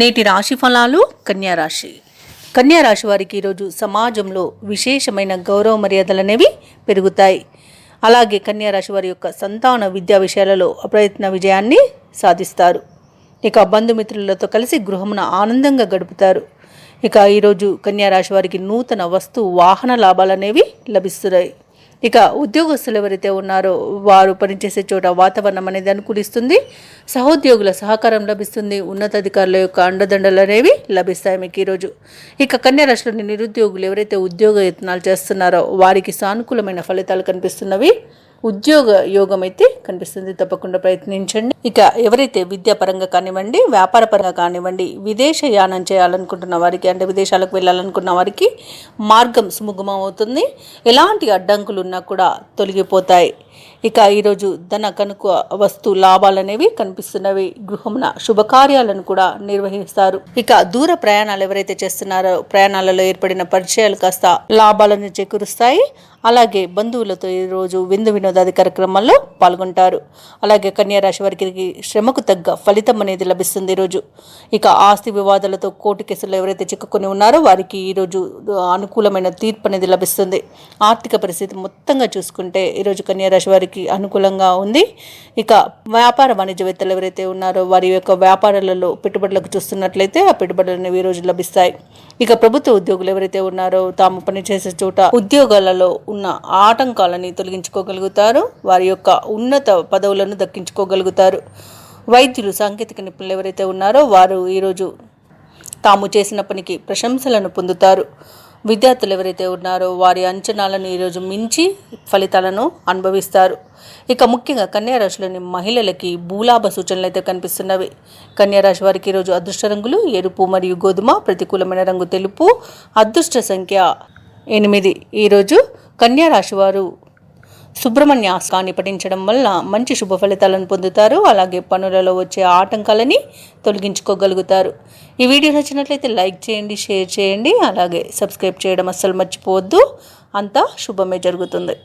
నేటి రాశి ఫలాలు? కన్యారాశి కన్యారాశి వారికి ఈరోజు సమాజంలో విశేషమైన గౌరవ మర్యాదలు అనేవి పెరుగుతాయి. అలాగే కన్యారాశి వారి యొక్క సంతాన విద్యా విషయాలలో అప్రయత్న విజయాన్ని సాధిస్తారు. ఇక బంధుమిత్రులతో కలిసి గృహమున ఆనందంగా గడుపుతారు. ఇక ఈరోజు కన్యారాశి వారికి నూతన వస్తు వాహన లాభాలు అనేవి లభిస్తున్నాయి. ఇక ఉద్యోగస్తులు ఎవరైతే ఉన్నారో వారు పనిచేసే చోట వాతావరణం అనేది అనుకూలిస్తుంది. సహోద్యోగుల సహకారం లభిస్తుంది. ఉన్నతాధికారుల యొక్క అండదండలు అనేవి లభిస్తాయి మీకు ఈరోజు. ఇక కన్యా రాశిలోని నిరుద్యోగులు ఎవరైతే ఉద్యోగ యత్నాలు చేస్తున్నారో వారికి సానుకూలమైన ఫలితాలు కనిపిస్తున్నవి. ఉద్యోగ యోగం అయితే కనిపిస్తుంది. తప్పకుండా ప్రయత్నించండి. ఇక ఎవరైతే విద్యాపరంగా కానివ్వండి వ్యాపార పరంగా కానివ్వండి విదేశ యానం చేయాలనుకుంటున్న వారికి అంటే విదేశాలకు వెళ్ళాలనుకున్న వారికి మార్గం సుముఖమం అవుతుంది ఎలాంటి అడ్డంకులు ఉన్నా కూడా తొలగిపోతాయి. ఇక ఈరోజు ధన కనుక వస్తు లాభాలు అనేవి కనిపిస్తున్నవి. గృహమున శుభకార్యాలను కూడా నిర్వహిస్తారు. ఇక దూర ప్రయాణాలు ఎవరైతే చేస్తున్నారో ప్రయాణాలలో ఏర్పడిన పరిచయాలు కాస్త లాభాలను చేకూరుస్తాయి. అలాగే బంధువులతో ఈరోజు విందు వినోదాది కార్యక్రమాల్లో పాల్గొంటారు. అలాగే కన్యా రాశి వారికి శ్రమకు తగ్గ ఫలితం అనేది లభిస్తుంది ఈరోజు. ఇక ఆస్తి వివాదాలతో కోర్టు కేసుల్లో ఎవరైతే చిక్కుకొని ఉన్నారో వారికి ఈరోజు అనుకూలమైన తీర్పు అనేది లభిస్తుంది. ఆర్థిక పరిస్థితి మొత్తంగా చూసుకుంటే ఈరోజు కన్యా రాశి వారికి అనుకూలంగా ఉంది. ఇక వ్యాపార వాణిజ్యవేత్తలు ఎవరైతే ఉన్నారో వారి యొక్క వ్యాపారాలలో పెట్టుబడులకు చూస్తున్నట్లయితే ఆ పెట్టుబడులు అనేవి ఈరోజు రోజు లభిస్తాయి. ఇక ప్రభుత్వ ఉద్యోగులు ఎవరైతే ఉన్నారో తాము పనిచేసే చోట ఉద్యోగాలలో ఉన్న ఆటంకాలని తొలగించుకోగలుగుతారు. వారి యొక్క ఉన్నత పదవులను దక్కించుకోగలుగుతారు. వైద్యులు సాంకేతిక నిపుణులు ఎవరైతే ఉన్నారో వారు ఈరోజు తాము చేసిన పనికి ప్రశంసలను పొందుతారు. విద్యార్థులు ఎవరైతే ఉన్నారో వారి అంచనాలను ఈరోజు మించి ఫలితాలను అనుభవిస్తారు. ఇక ముఖ్యంగా కన్యారాశిలోని మహిళలకి భూలాభ సూచనలు అయితే కనిపిస్తున్నవి. కన్యారాశి వారికి ఈరోజు అదృష్ట రంగులు ఎరుపు మరియు గోధుమ ప్రతికూలమైన రంగు తెలుపు అదృష్ట సంఖ్య ఎనిమిది. ఈరోజు కన్యారాశి వారు సుబ్రహ్మణ్య ఆస్కాన్ని పఠించడం వల్ల మంచి శుభ ఫలితాలను పొందుతారు. అలాగే పనులలో వచ్చే ఆటంకాలని తొలగించుకోగలుగుతారు. ఈ వీడియో నచ్చినట్లయితే లైక్ చేయండి షేర్ చేయండి. అలాగే సబ్స్క్రైబ్ చేయడం అస్సలు మర్చిపోవద్దు. అంతా శుభమే జరుగుతుంది.